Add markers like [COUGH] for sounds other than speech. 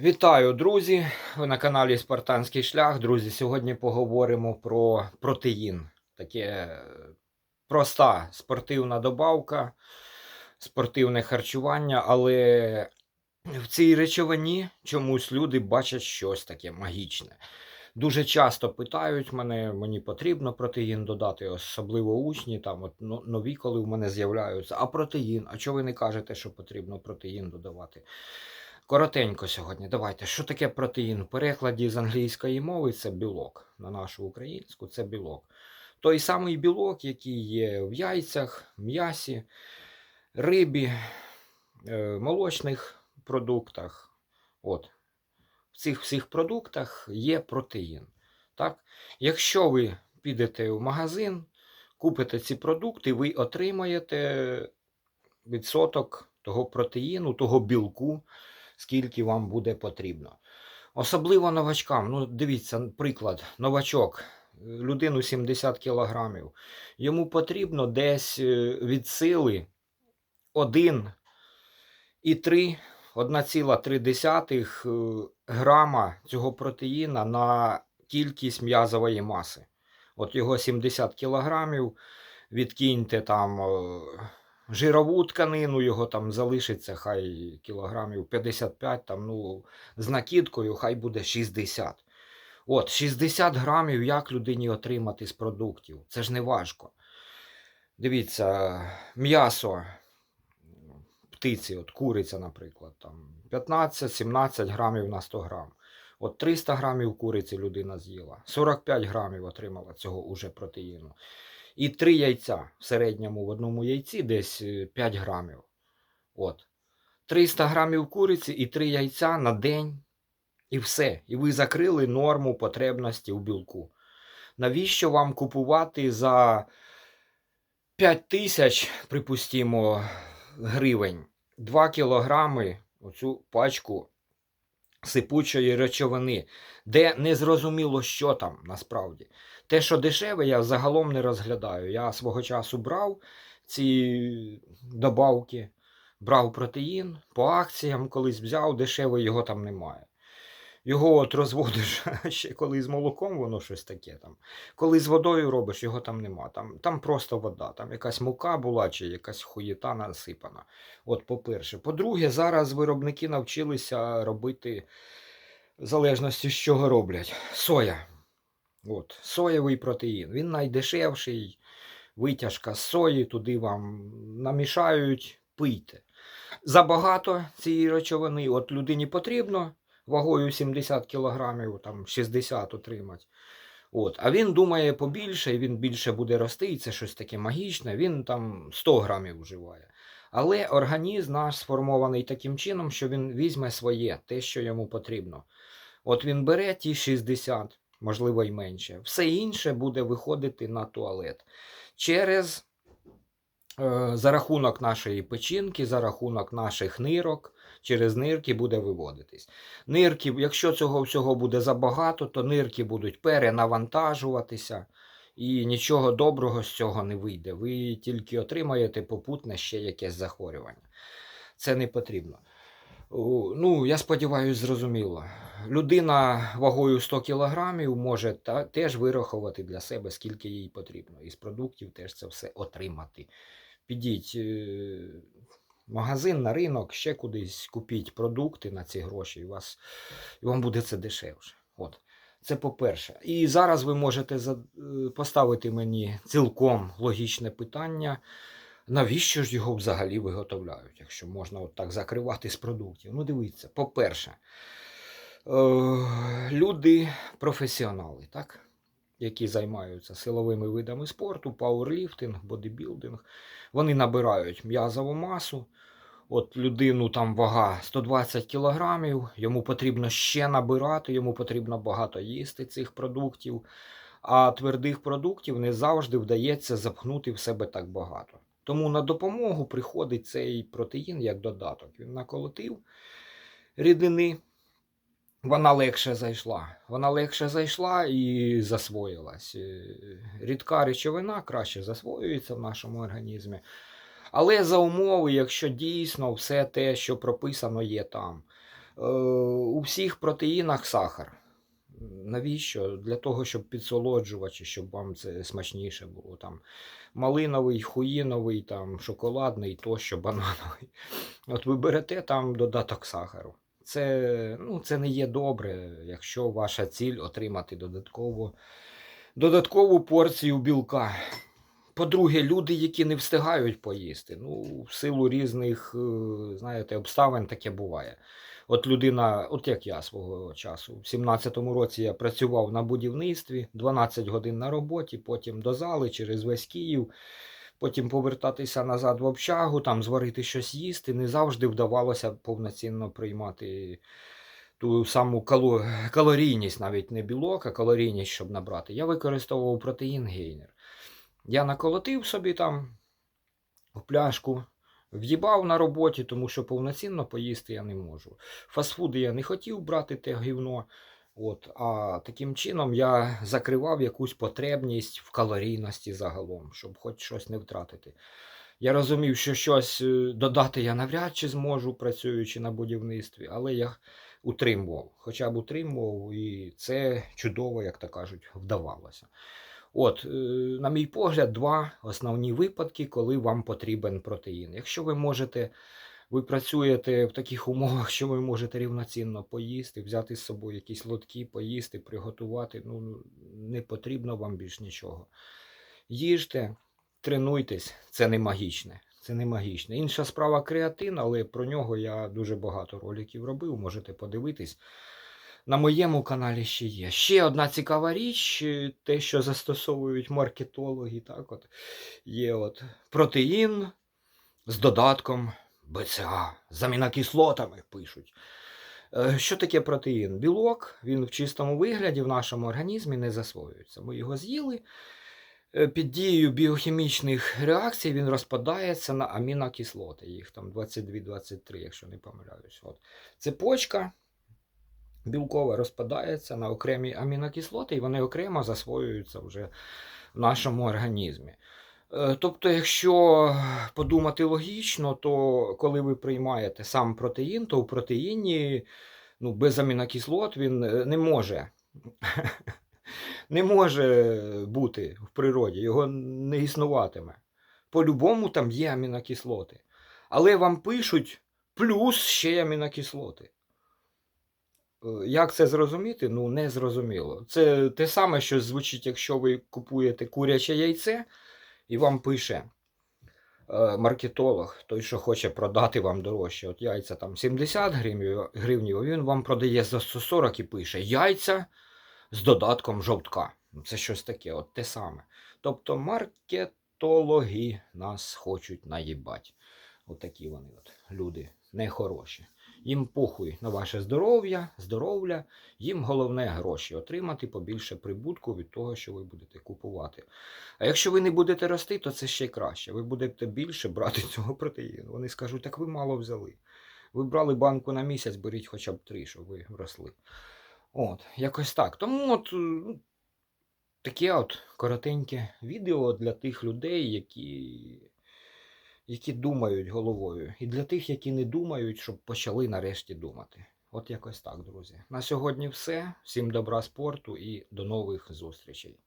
Вітаю, друзі! Ви на каналі Спартанський шлях. Друзі, сьогодні поговоримо про протеїн. Таке е, проста спортивна добавка, спортивне харчування, але в цій речовині чомусь люди бачать щось таке магічне. Дуже часто питають мене, мені потрібно протеїн додати, особливо учні, там от нові, коли в мене з'являються. А протеїн? А чого ви не кажете, що потрібно протеїн додавати? Коротенько сьогодні. Давайте. Що таке протеїн? В перекладі з англійської мови це білок. На нашу українську це білок. Той самий білок, який є в яйцях, м'ясі, рибі, е, молочних продуктах. От. В цих всіх продуктах є протеїн. Так? Якщо ви підете в магазин, купите ці продукти, ви отримаєте відсоток того протеїну, того білку, скільки вам буде потрібно. Особливо новачкам. Ну, дивіться, приклад, новачок, людину 70 кілограмів. Йому потрібно десь е, від сили 1,3 1,3 е, грама цього протеїна на кількість м'язової маси. От його 70 кілограмів, відкиньте там е, жирову тканину, його там залишиться хай кілограмів 55, там, ну, з накидкою хай буде 60. От, 60 грамів як людині отримати з продуктів? Це ж не важко. Дивіться, м'ясо птиці, от куриця, наприклад, там 15-17 грамів на 100 грам. От 300 грамів куриці людина з'їла, 45 грамів отримала цього уже протеїну. І 3 яйця в середньому в одному яйці десь е, 5 грамів. От. 300 грамів куриці і 3 яйця на день. І все. І ви закрили норму потребності в білку. Навіщо вам купувати за 5 тисяч, припустімо, гривень 2 кілограми оцю пачку сипучої речовини, де незрозуміло, що там насправді. Те, що дешеве, я загалом не розглядаю. Я свого часу брав ці добавки, брав протеїн по акціям, колись взяв, дешево його там немає. Його от розводиш [LAUGHS] ще коли з молоком, воно щось таке там. Коли з водою робиш, його там нема. Там, там просто вода, там якась мука була чи якась хуєта насипана. От, по-перше. По-друге, зараз виробники навчилися робити в залежності з чого роблять. Соя. От, соєвий протеїн. Він найдешевший, витяжка з сої, туди вам намішають, пийте. Забагато цієї речовини, от людині потрібно вагою 70 кілограмів, там 60 отримати. От. А він думає побільше, він більше буде рости, і це щось таке магічне, він там 100 грамів вживає. Але організм наш сформований таким чином, що він візьме своє, те, що йому потрібно. От він бере ті 60, можливо й менше. Все інше буде виходити на туалет. Через е, за рахунок нашої печінки, за рахунок наших нирок, через нирки буде виводитись. Нирки, якщо цього всього буде забагато, то нирки будуть перенавантажуватися, і нічого доброго з цього не вийде. Ви тільки отримаєте попутне ще якесь захворювання. Це не потрібно. Ну, я сподіваюся, зрозуміло. Людина вагою 100 кілограмів може та, теж вирахувати для себе, скільки їй потрібно. Із продуктів теж це все отримати. Підіть е, магазин, на ринок, ще кудись купіть продукти на ці гроші, і, вас, і вам буде це дешевше. От. Це по-перше. І зараз ви можете е, поставити мені цілком логічне питання. Навіщо ж його взагалі виготовляють, якщо можна от так закривати з продуктів? Ну, дивіться, по-перше, е, люди професіонали, так? Які займаються силовими видами спорту, пауерліфтинг, бодибілдинг, вони набирають м'язову масу. От людину там вага 120 кілограмів, йому потрібно ще набирати, йому потрібно багато їсти цих продуктів. А твердих продуктів не завжди вдається запхнути в себе так багато. Тому на допомогу приходить цей протеїн як додаток. Він наколотив рідини, вона легше зайшла. Вона легше зайшла і засвоїлась. Е, Рідка речовина краще засвоюється в нашому організмі. Але за умови, якщо дійсно все те, що прописано, є там. Е, у всіх протеїнах сахар. Навіщо? Для того, щоб підсолоджувачі, щоб вам це смачніше було. Там малиновий, хуїновий, там, шоколадний, тощо, банановий. От ви берете там додаток сахару. Це, ну, це не є добре, якщо ваша ціль отримати додаткову, додаткову порцію білка. По-друге, люди, які не встигають поїсти, ну, в силу різних, е, знаєте, обставин таке буває. От людина, от як я свого часу, в 17-му році я працював на будівництві, 12 годин на роботі, потім до зали через весь Київ, потім повертатися назад в общагу, там зварити щось їсти. Не завжди вдавалося повноцінно приймати ту саму кало... калорійність, навіть не білок, а калорійність, щоб набрати. Я використовував протеїн гейнер. Я наколотив собі там в пляшку, в'їбав на роботі, тому що повноцінно поїсти я не можу. Фастфуди я не хотів брати те гівно. От, а таким чином я закривав якусь потребність в калорійності загалом, щоб хоч щось не втратити. Я розумів, що щось е, додати я навряд чи зможу, працюючи на будівництві, але я утримував, хоча б утримував, і це чудово, як то кажуть, вдавалося. От, е, на мій погляд, два основні випадки, коли вам потрібен протеїн. Якщо ви можете, ви працюєте в таких [LAUGHS] умовах, що ви можете рівноцінно поїсти, взяти з собою якісь лотки, поїсти, приготувати, ну не потрібно вам більш нічого. Їжте, тренуйтесь, це не магічне. Це не магічне. Інша справа креатин, але про нього я дуже багато роликів робив, можете подивитись. На моєму каналі ще є. Ще одна цікава річ, е, те, що застосовують маркетологи, так от, є от протеїн з додатком БЦА, з амінокислотами пишуть. Е, Що таке протеїн? Білок, він в чистому вигляді в нашому організмі не засвоюється. Ми його з'їли. е, Під дією біохімічних реакцій він розпадається на амінокислоти. Їх там 22-23, якщо не помиляюсь. От. Цепочка білкова розпадається на окремі амінокислоти, і вони окремо засвоюються вже в нашому організмі. Е, Тобто, якщо подумати логічно, то коли ви приймаєте сам протеїн, то у протеїні ну, без амінокислот він е, не може. [LAUGHS] Не може бути в природі, його не існуватиме. По-любому там є амінокислоти. Але вам пишуть плюс ще амінокислоти. Е, Як це зрозуміти? Ну, не зрозуміло. Це те саме, що звучить, якщо ви купуєте куряче яйце, і вам пише е, маркетолог, той, що хоче продати вам дорожче. От яйця там 70 гривнів, він вам продає за 140 і пише яйця з додатком жовтка. Ну, Це щось таке, от те саме. Тобто маркетологи нас хочуть наїбать. От вони от люди нехороші. Їм похуй на ваше здоров'я, здоров'я, їм головне гроші отримати побільше прибутку від того, що ви будете купувати. А якщо ви не будете рости, то це ще краще. Ви будете більше брати [LAUGHS] цього протеїну. Вони скажуть, так ви мало взяли. Ви брали банку на місяць, беріть хоча б три, щоб ви росли. От, якось так. Тому от е, ну, таке от коротеньке відео для тих людей, які які думають головою, і для тих, які не думають, щоб почали нарешті думати. От якось так, друзі. На сьогодні все. Всім добра спорту і до нових зустрічей.